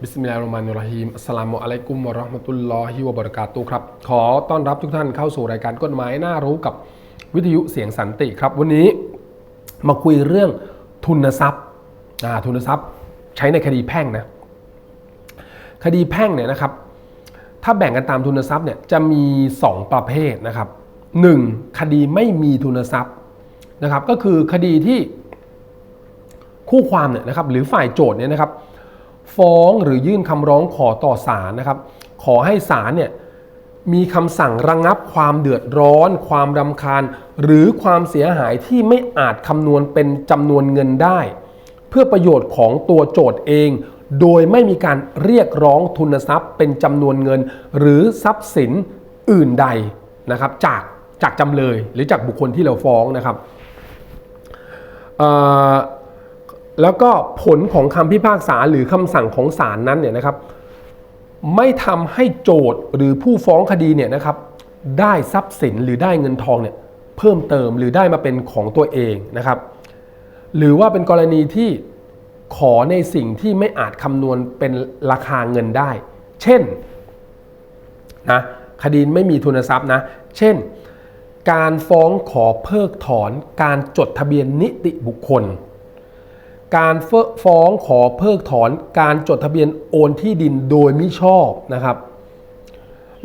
บิสมิลลาฮิรเราะห์มานิรเราะฮีมอัสสลามุอะลัยกุมวะเราะห์มะตุลลอฮิวะบะเราะกาตุครับ ขอต้อนรับทุกท่านเข้าสู่รายการกฎหมายน่ารู้กับวิทยุเสียงสันติครับ วันนี้มาคุยเรื่องทุนทรัพย์อ่าทุนทรัพย์ใช้ในคดีแพ่งนะคดีแพ่งเนี่ยนะครับ ถ้าแบ่งกันตามทุนทรัพย์เนี่ยจะมี 2 ประเภทนะครับ 1. คดีไม่มีทุนทรัพย์นะครับ ก็คือคดีที่คู่ความเนี่ยนะครับ หรือฝ่ายโจทย์เนี่ยนะครับ ฟ้องหรือยื่นคำร้องขอต่อศาลนะครับ ขอให้ศาลเนี่ยมีคำสั่งระงงับความเดือดร้อน ความรำคาญ หรือความเสียหายที่ไม่อาจคำนวณเป็นจำนวนเงินได้ เพื่อประโยชน์ของตัวโจทย์เอง โดยไม่มีการเรียกร้องทุนทรัพย์ เป็นจำนวนเงิน หรือทรัพย์สินอื่นใดนะครับ จากจากจำเลยหรือจากบุคคลที่เราฟ้องนะครับ แล้วก็ผลของคำพิพากษาหรือคำสั่งของศาลนั้นเนี่ยนะครับ ไม่ทำให้โจทย์หรือผู้ฟ้องคดีเนี่ยนะครับ ได้ทรัพย์สินหรือได้เงินทองเนี่ยเพิ่มเติมหรือได้มาเป็นของตัวเองนะครับ หรือว่าเป็นกรณีที่ขอในสิ่งที่ไม่อาจคำนวณเป็นราคาเงินได้ เช่นนะคดีไม่มีทุนทรัพย์นะ เช่น การฟ้องขอเพิกถอนการจดทะเบียนนิติบุคคล การฟ้องขอเพิกถอนการจดทะเบียนโอนที่ดินโดยมิชอบนะครับ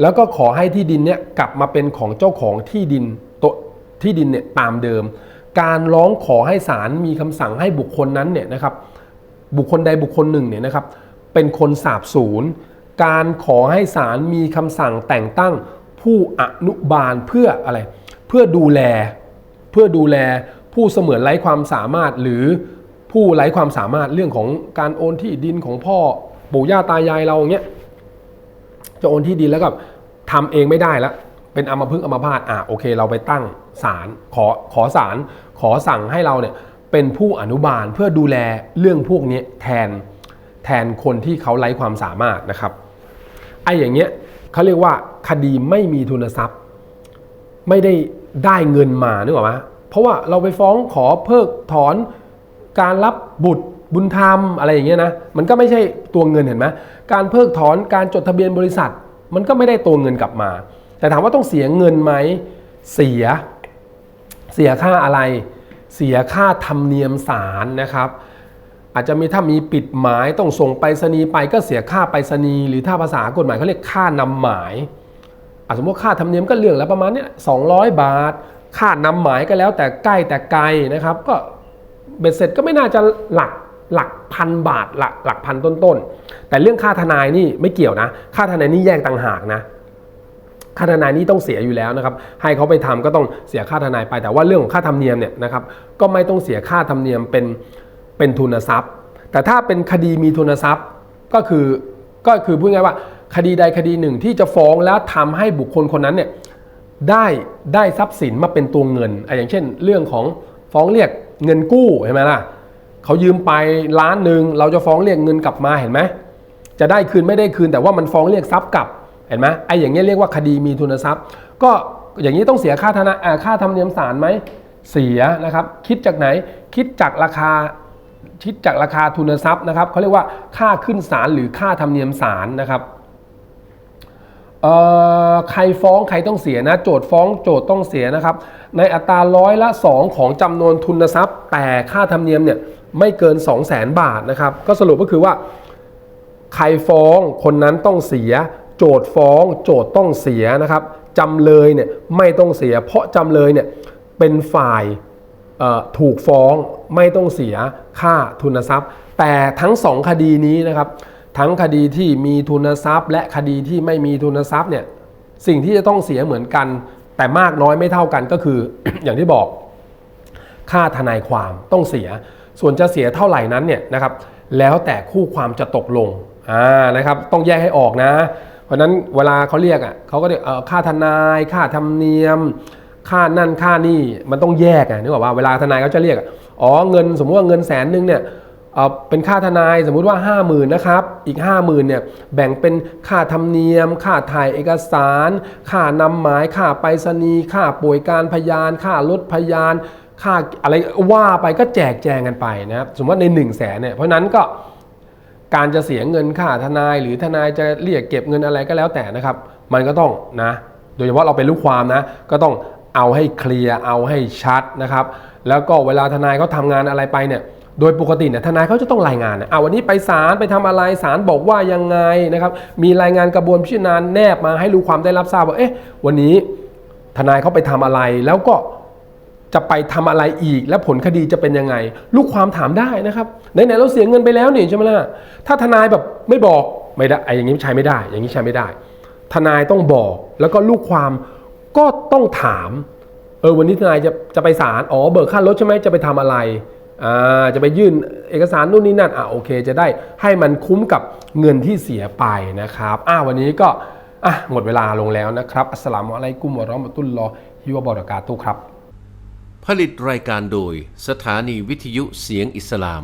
แล้วก็ขอให้ที่ดินเนี่ยกลับมาเป็นของเจ้าของที่ดินตัวที่ดินเนี่ยตามเดิม การร้องขอให้ศาลมีคำสั่งให้บุคคลนั้นเนี่ยนะครับ บุคคลใดบุคคลหนึ่งเนี่ยนะครับ เป็นคนสาบสูญการขอให้ศาลมีคำสั่งแต่งตั้งผู้อนุบาลเพื่ออะไร เพื่อดูแล เพื่อดูแลผู้เสมือนไร้ความสามารถหรือ ผู้ไร้ความสามารถเรื่องของการโอนที่ดินของพ่อปู่ย่าตายายเราอย่างเงี้ยจะโอนที่ดินแล้วก็ทำเองไม่ได้แล้วเป็นอัมพฤกษ์อัมพาตอะโอเค เราไปตั้งศาลขอขอศาลขอสั่งให้เราเนี่ยเป็นผู้อนุบาลเพื่อดูแลเรื่องพวกนี้แทนแทนคนที่เขาไร้ความสามารถนะครับไอ้อย่างเงี้ยเขาเรียกว่าคดีไม่มีทุนทรัพย์ ไม่ได้ได้เงินมานึกออกไหมเพราะว่าเราไปฟ้องขอเพิกถอน การรับบุตรบุญธรรมอะไรอย่างเงี้ยนะมันก็ไม่ใช่ตัวเงินเห็นไหมการเพิกถอนการจดทะเบียนบริษัท มันก็ไม่ได้ตัวเงินกลับมา แต่ถามว่าต้องเสียเงินไหมเสีย เสียค่าอะไร เสียค่าธรรมเนียมศาลนะครับ อาจจะมีถ้ามีปิดหมายต้องส่งไปรษณีย์ไปก็เสียค่าไปรษณีย์หรือถ้าภาษากฎหมายเขาเรียกค่านำหมายอะสมมติค่าธรรมเนียมก็เรื่องแล้วประมาณเนี้ยสองบาท ค่านำหมายก็แล้วแต่ใกล้แต่ไกลนะครับ ก็ เบ็ดเสร็จก็ไม่น่าจะหลักหลักพันบาทหลักหลักพันต้นๆแต่เรื่องค่าทนายนี่ไม่เกี่ยวนะ ค่าทนายนี่แยกต่างหากนะค่าทนายนี่ต้องเสียอยู่แล้วนะครับ ให้เขาไปทำก็ต้องเสียค่าทนายไป แต่ว่าเรื่องของค่าธรรมเนียมเนี่ยนะครับ ก็ไม่ต้องเสียค่าธรรมเนียมเป็นเป็นทุนทรัพย์ แต่ถ้าเป็นคดีมีทุนทรัพย์ก็คือก็คือพูดง่ายว่าคดีใดคดีหนึ่งที่จะฟ้องแล้วทำให้บุคคลคนนั้นเนี่ยได้ได้ทรัพย์สินมาเป็นตัวเงินอะอย่างเช่น เรื่องของฟ้องเรียก เงินกู้เห็นไหมล่ะเขายืมไปล้านหนึ่งเราจะฟ้องเรียกเงินกลับมาเห็นไหมจะได้คืนไม่ได้คืนแต่ว่ามันฟ้องเรียกทรัพย์กลับเห็นไหมไอ้อย่างเงี้ยเรียกว่าคดีมีทุนทรัพย์ ก็อย่างนี้ต้องเสียค่าธนาอ่าค่าธรรมเนียมศาลไหมเสียนะครับ คิดจากไหนคิดจากราคาคิดจากราคาทุนทรัพย์นะครับเขาเรียกว่าค่าขึ้นศาลหรือค่าธรรมเนียมศาลนะครับ ใครฟ้องใครต้องเสียนะ โจทย์ฟ้องโจทย์ต้องเสียนะครับ ในอัตราร้อยละ 2 ของจำนวนทุนทรัพย์ แต่ค่าธรรมเนียมเนี่ยไม่เกิน 2 0 0 0 0 0บาทนะครับ ก็สรุปก็คือว่า ใครฟ้องคนนั้นต้องเสีย โจทย์ฟ้องโจทย์ต้องเสียนะครับจำเลยเนี่ยไม่ต้องเสีย เพราะจำเลยเนี่ยเป็นฝ่ายถูกฟ้องไม่ต้องเสียค่าทุนทรัพย์ แต่ทั้งสองคดีนี้นะครับ ทั้งคดีที่มีทุนทรัพย์ และคดีที่ไม่มีทุนทรัพย์เนี่ยสิ่งที่จะต้องเสียเหมือนกัน แต่มากน้อยไม่เท่ากันก็คืออย่างที่บอกค่าทนายความต้องเสีย ส่วนจะเสียเท่าไหร่นั้นเนี่ยนะครับแล้วแต่คู่ความจะตกลงอ่านะครับต้องแยกให้ออกนะ เพราะนั้นเวลาเขาเรียกอะเขาก็เรียกค่าทนาย ค่าธรรมเนียม ค่านั่นค่านี่มันต้องแยกไงนึกออกว่าเวลาทนายเขาจะเรียกอ๋อเงินสมมติว่าเงินแสนหนึ่งเนี่ย เป็นค่าทนายสมมุติว่า 5 0,000นะครับอีก 5 0,000เนี่ยแบ่งเป็นค่าธรรมเนียม ค่าถ่ายเอกสาร ค่านำหมาย ค่าไปรษณีย์ค่าป่วยการพยาน ค่ารถพยาน ค่าอะไรว่าไปก็แจกแจงกันไปนะครับสมมติว่าใน1นึ่งแสนเนี่ยเพราะนั้นก็การจะเสียเงินค่าทนายหรือทนายจะเรียกเก็บเงินอะไรก็แล้วแต่นะครับ มันก็ต้องนะ โดยเฉพาะเราเป็นลูกความนะ ก็ต้องเอาให้เคลียร์เอาให้ชัดนะครับ แล้วก็เวลาทนายเขาทำงานอะไรไปเนี่ย โดยปกติเนี่ยทนายเขาจะต้องรายงานนะเอาวันนี้ไปศาลไปทำอะไรศาลบอกว่ายังไงนะครับ มีรายงานกระบวนพิจารณาแนบมาให้ลูกความได้รับทราบว่าเอ๊ะวันนี้ทนายเขาไปทำอะไรแล้วก็จะไปทำอะไรอีก และผลคดีจะเป็นยังไง ลูกความถามได้นะครับไหนๆเราเสียเงินไปแล้วนี่ใช่ไหมล่ะถ้าทนายแบบไม่บอกไม่ได้ไอ้อย่างนี้ใช้ไม่ได้ อย่างนี้ใช้ไม่ได้ ทนายต้องบอกแล้วก็ลูกความก็ต้องถามเออวันนี้ทนายจะจะไปศาลอ๋อเบิกค่ารถใช่ไหมจะไปทำอะไร จะไปยื่นเอกสารนู่นนี่นั่นอะโอเค จะได้ให้มันคุ้มกับเงินที่เสียไปนะครับอ่าวันนี้ก็อะหมดเวลาลงแล้วนะครับ อัสลามุอะลัยกุมวะราะมะตุลลอฮิวะบะเราะกาตุครับ ผลิตรายการโดยสถานีวิทยุเสียงอิสลาม